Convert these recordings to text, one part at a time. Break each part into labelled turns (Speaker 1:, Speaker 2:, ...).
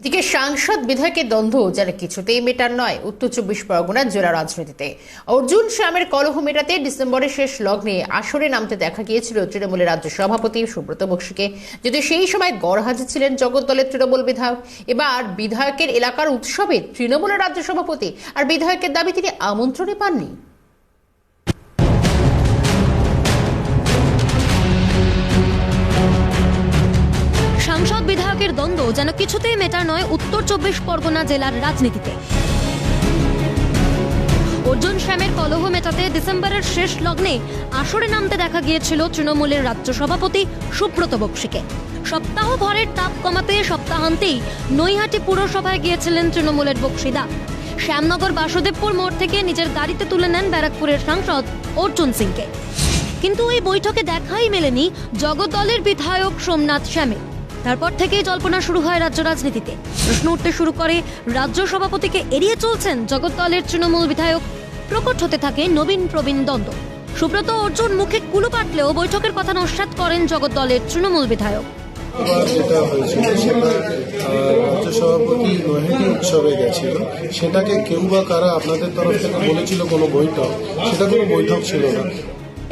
Speaker 1: এদিকে সাংসদ বিধায়কের দ্বন্দ্ব যারা কিছুতেই মেটার নয়। উত্তর চব্বিশ পরগনার জেলা রাজনীতিতে। অর্জুন শ্যামের কলহ মেটাতে ডিসেম্বরের শেষ লগ্নে আসরে নামতে দেখা গিয়েছিল তৃণমূলের রাজ্য সভাপতি সুব্রত বক্সিকে। যদি সেই সময় গড়হাজির ছিলেন জগদ্দলের তৃণমূল বিধায়ক, এবার বিধায়কের এলাকার উৎসবে তৃণমূলের রাজ্য সভাপতি আর বিধায়কের দাবি তিনি আমন্ত্রণে পাননি।
Speaker 2: বিধায়কের দ্বন্দ্ব যেন কিছুতেই মেটার নয় উত্তর চব্বিশ পরগনা জেলার রাজনীতিতে। অর্জুন শ্যামের কলহ মেটাতে ডিসেম্বরের শেষ লগ্নে আসরে নামতে দেখা গিয়েছিল তৃণমূলের রাজ্য সভাপতি সুব্রত বক্সিকে। সপ্তাহ ভরের তাপ কমাতে সপ্তাহান্তেই নৈহাটি পুরসভায় গিয়েছিলেন তৃণমূলের বক্সিদা। শ্যামনগর বাসুদেবপুর মোড় থেকে নিজের গাড়িতে তুলে নেন ব্যারাকপুরের সাংসদ অর্জুন সিংকে। কিন্তু ওই বৈঠকে দেখাই মেলেনি জগদলের বিধায়ক সোমনাথ শ্যামে। তারপর থেকেই জল্পনা শুরু হয় রাজ্য রাজনীতিতে। প্রশ্ন উঠতে শুরু করে, রাজ্য সভাপতিকে এড়িয়ে চলছেন জগদ্দলের তৃণমূল বিধায়ক। প্রকট হতে থাকে নবীন প্রবীণ দ্বন্দ্ব। সুব্রত অর্জুন মুখে কুলু পাটলেও বৈঠকের কথা নস্যাৎ করেন জগদ্দলের তৃণমূল বিধায়ক।
Speaker 3: সেটা রাজ্য সভাপতি নৈহাটি উৎসবে গেছিল। সেটাকে কেউ বা কারা আপনাদের তরফ থেকে বলেছিল কোনো বৈঠক? সেটা কোনো বৈঠক ছিল না।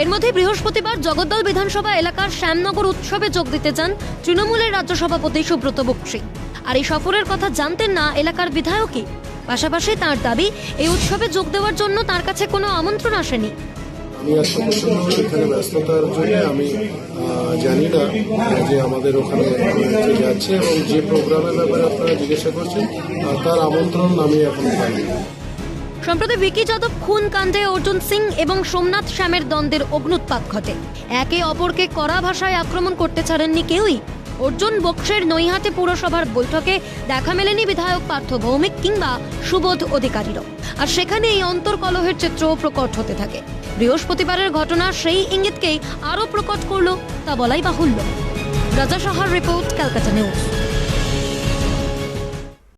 Speaker 2: এর মধ্যে বৃহস্পতিবার জগদ্দল বিধানসভা এলাকার শ্যামনগর উৎসবে যোগ দিতে যান তৃণমূলের রাজ্য সভাপতি সুব্রত বক্সি। আর এই সফরের কথা জানতেন না এলাকার বিধায়কই। পাশাপাশি তার দাবি, এই উৎসবে যোগ দেওয়ার জন্য তার কাছে কোনো আমন্ত্রণ আসেনি।
Speaker 3: আমি আজকে প্রচণ্ড এখানে ব্যস্ততার জন্য আমি জানি না যে আমাদের ওখানে যাচ্ছে এবং যে প্রোগ্রামের ব্যাপারে আপনারা জিজ্ঞাসা করছেন তার আমন্ত্রণ আমি এখন পাইনি।
Speaker 2: সম্প্রতি ভিকি যাদব, খুন কাণ্ডে অর্জুন সিং এবং সোমনাথ শ্যামের দ্বন্দ্বের অগ্নুৎপাত ঘটে। একে অপরকে কড়া ভাষায় আক্রমণ করতে ছাড়েননি কেউই। অর্জুন বক্সের নৈহাটি পুরসভার বৈঠকে দেখা মেলেনি বিধায়ক পার্থ ভৌমিক কিংবা সুবোধ অধিকারীরও। আর সেখানে এই অন্তর্কলহের চিত্র প্রকট হতে থাকে। বৃহস্পতিবারের ঘটনা সেই ইঙ্গিতকেই আরও প্রকট করল তা বলাই বাহুল্য। রাজা সাহার রিপোর্ট, ক্যালকাটা নিউজ।